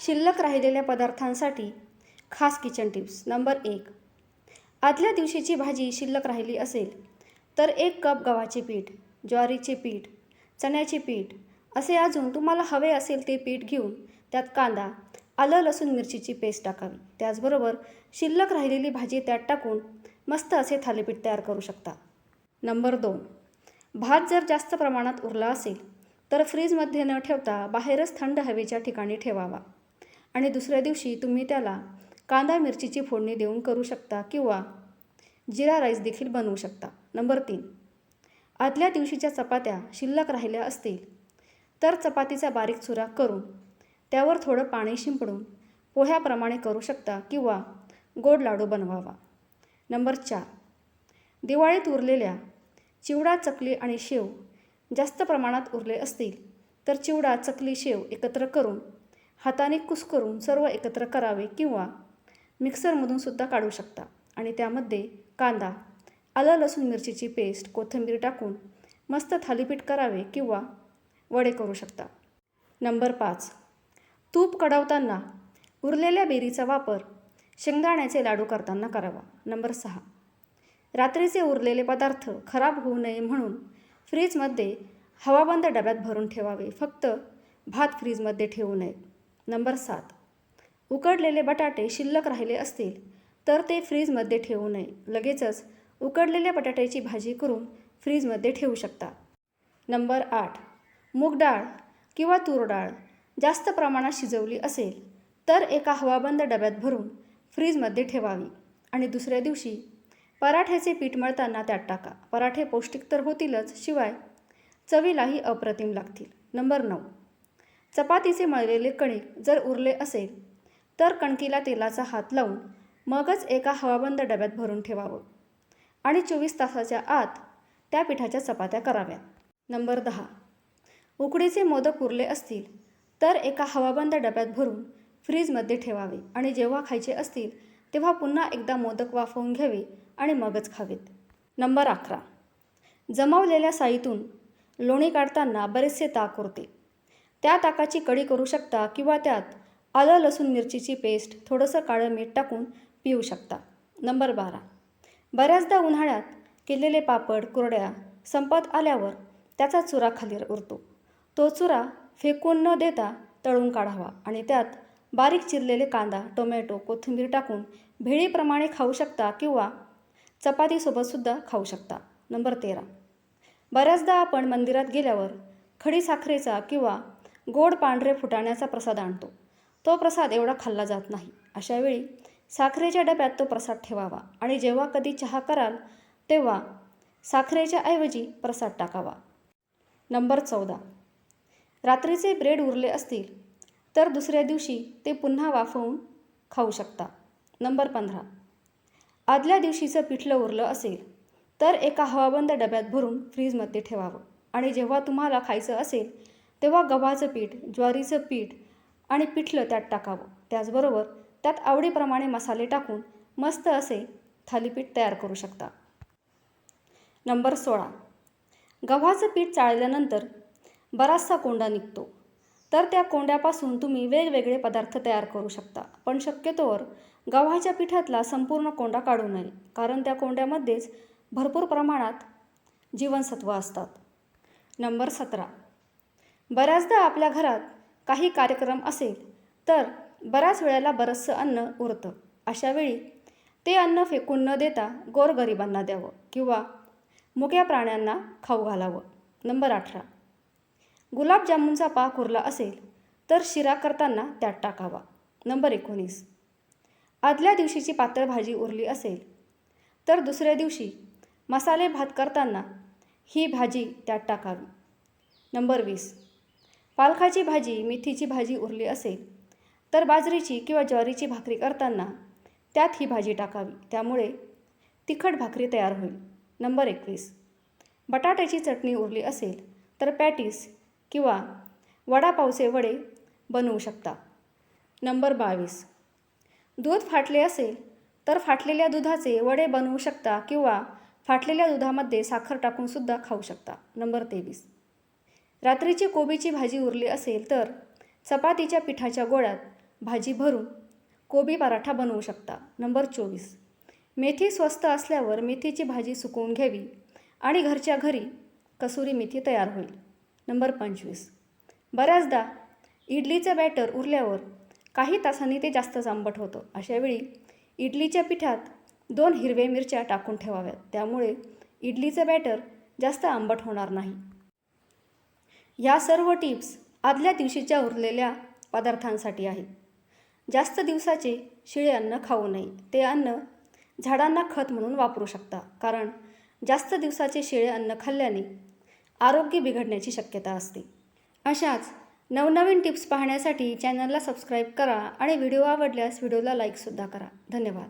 शिल्लक राहिलेल्या पदार्थांसाठी खास किचन टिप्स नंबर एक आदल्या दिवशीची भाजी शिल्लक राहिली असेल तर एक कप गव्हाचे पीठ ज्वारीचे पीठ चण्याचे पीठ असे अजून तुम्हाला हवे असेल ते पीठ घेऊन त्यात कांदा आलं लसूण मिरचीची पेस्ट टाकावी. त्याचबरोबर शिल्लक राहिलेली भाजी त्यात टाकून मस्त असे थालीपीठ तयार करू शकता. नंबर दोन भात जर जास्त प्रमाणात उरला असेल तर फ्रीजमध्ये न ठेवता बाहेरच थंड हवेच्या ठिकाणी ठेवावा. आणि दुसऱ्या दिवशी तुम्ही त्याला कांदा मिरचीची फोडणी देऊन करू शकता किंवा जिरा राईस देखील बनवू शकता. नंबर तीन. आदल्या दिवशीच्या चपात्या शिल्लक राहिल्या असतील तर चपातीचा बारीक चुरा करून त्यावर थोडं पाणी शिंपडून पोह्याप्रमाणे करू शकता किंवा गोड लाडू बनवावा. नंबर चार. दिवाळीत उरलेल्या चिवडा चकली आणि शेव जास्त प्रमाणात उरले असतील तर चिवडा चकली शेव एकत्र करून हाताने कुस्करून सर्व एकत्र करावे किंवा मिक्सरमधून सुद्धा काढू शकता. आणि त्यामध्ये कांदा आलं लसूण मिरचीची पेस्ट कोथिंबीर टाकून मस्त थालीपीठ करावे किंवा वडे करू शकता. नंबर पाच. तूप कढवताना उरलेल्या बेरीचा वापर शेंगदाण्याचे लाडू करताना करावा. नंबर सहा. रात्रीचे उरलेले पदार्थ खराब होऊ नये म्हणून फ्रीजमध्ये हवाबंद डब्यात भरून ठेवावे. फक्त भात फ्रीजमध्ये ठेवू नये. नंबर सात. उकडलेले बटाटे शिल्लक राहिले असतील तर ते फ्रीजमध्ये ठेवू नये. लगेचच उकडलेल्या बटाट्याची भाजी करून फ्रीजमध्ये ठेवू शकता. नंबर आठ. मूग डाळ किंवा तूर डाळ जास्त प्रमाणात शिजवली असेल तर एका हवाबंद डब्यात भरून फ्रीजमध्ये ठेवावी. आणि दुसऱ्या दिवशी पराठ्याचे पीठ मळताना त्यात टाका. पराठे पौष्टिक तर होतीलच शिवाय चवीलाही अप्रतिम लागतील. नंबर नऊ. चपातीचे मळलेले कणिक जर उरले असेल तर कणकीला तेलाचा हात लावून मगच एका हवाबंद डब्यात भरून ठेवावं आणि चोवीस तासाच्या आत त्या पिठाच्या चपात्या कराव्यात. नंबर दहा. उकडीचे मोदक उरले असतील तर एका हवाबंद डब्यात भरून फ्रीजमध्ये ठेवावे आणि जेव्हा खायचे असतील तेव्हा पुन्हा एकदा मोदक वाफवून घ्यावे आणि मगच खावेत. नंबर अकरा. जमावलेल्या साईतून लोणी काढताना बरेचसे ताक उरते. त्या ताकाची कढी करू शकता किंवा त्यात आलं लसूण मिरचीची पेस्ट थोडंसं काळं मीठ टाकून पिऊ शकता. नंबर बारा. बऱ्याचदा उन्हाळ्यात केलेले पापड कुरड्या संपत आल्यावर त्याचा चुरा खाली उरतो. तो चुरा फेकून न देता तळून काढावा आणि त्यात बारीक चिरलेले कांदा टोमॅटो कोथिंबीर टाकून भेळीप्रमाणे खाऊ शकता किंवा चपातीसोबतसुद्धा खाऊ शकता. नंबर तेरा. बऱ्याचदा आपण मंदिरात गेल्यावर खडी साखरेचा किंवा गोड पांढरे फुटाण्याचा प्रसाद आणतो. तो प्रसाद एवढा खाल्ला जात नाही. अशावेळी साखरेच्या डब्यात तो प्रसाद ठेवावा आणि जेव्हा कधी चहा कराल तेव्हा साखरेच्या ऐवजी प्रसाद टाकावा. नंबर चौदा. रात्रीचे ब्रेड उरले असतील तर दुसऱ्या दिवशी ते पुन्हा वाफवून खाऊ शकता. नंबर पंधरा. आदल्या दिवशीचं पिठलं उरलं असेल तर एका हवाबंद डब्यात भरून फ्रीजमध्ये ठेवावं. आणि जेव्हा तुम्हाला खायचं असेल तेव्हा गव्हाचं पीठ ज्वारीचं पीठ आणि पिठलं त्यात टाकावं. त्याचबरोबर त्यात आवडीप्रमाणे मसाले टाकून मस्त असे थालीपीठ तयार करू शकता. नंबर सोळा. गव्हाचं पीठ चाळल्यानंतर बराचसा कोंडा निघतो. तर त्या कोंड्यापासून तुम्ही वेगवेगळे पदार्थ तयार करू शकता. पण शक्यतोवर गव्हाच्या पिठातला संपूर्ण कोंडा काढू नये कारण त्या कोंड्यामध्येच भरपूर प्रमाणात जीवनसत्व असतात. नंबर सतरा. बऱ्याचदा आपल्या घरात काही कार्यक्रम असेल तर बऱ्याच वेळेला बरंचसं अन्न उरतं. अशावेळी ते अन्न फेकून न देता गोरगरिबांना द्यावं किंवा मुक्या प्राण्यांना खाऊ घालावं. नंबर अठरा. गुलाबजामुनचा पाक उरला असेल तर शिरा करताना त्यात टाकावा. नंबर एकोणीस. आदल्या दिवशीची पातळ भाजी उरली असेल तर दुसऱ्या दिवशी मसाले भात करताना ही भाजी त्यात टाकावी. नंबर वीस. पालखाची भाजी मेथीची भाजी उरली असेल तर बाजरीची किंवा ज्वारीची भाकरी करताना त्यात ही भाजी टाकावी. त्यामुळे तिखट भाकरी तयार होईल. नंबर एकवीस. बटाट्याची चटणी उरली असेल तर पॅटीस किंवा वडापावचे वडे बनवू शकता. नंबर बावीस. दूध फाटले असेल तर फाटलेल्या दुधाचे वडे बनवू शकता किंवा फाटलेल्या दुधामध्ये साखर टाकूनसुद्धा खाऊ शकता. नंबर तेवीस. रात्रीची कोबीची भाजी उरली असेल तर चपातीच्या पिठाच्या गोळ्यात भाजी भरून कोबी पराठा बनवू शकता. नंबर चोवीस. मेथी स्वस्त असल्यावर मेथीची भाजी सुकवून घ्यावी आणि घरच्या घरी कसुरी मेथी तयार होईल. नंबर पंचवीस. बऱ्याचदा इडलीचं बॅटर उरल्यावर काही तासांनी ते जास्तच आंबट होतं. अशावेळी इडलीच्या पिठात दोन हिरव्या मिरच्या टाकून ठेवाव्यात. त्यामुळे इडलीचं बॅटर जास्त आंबट होणार नाही. ह्या सर्व टिप्स आदल्या दिवशीच्या उरलेल्या पदार्थांसाठी आहेत. जास्त दिवसाचे शिळे अन्न खाऊ नये. ते अन्न झाडांना खत म्हणून वापरू शकता. कारण जास्त दिवसाचे शिळे अन्न खाल्ल्याने आरोग्य बिघडण्याची शक्यता असते. अशाच नवनवीन टिप्स पाहण्यासाठी चॅनलला सबस्क्राईब करा आणि व्हिडिओ आवडल्यास व्हिडिओला लाईकसुद्धा करा. धन्यवाद.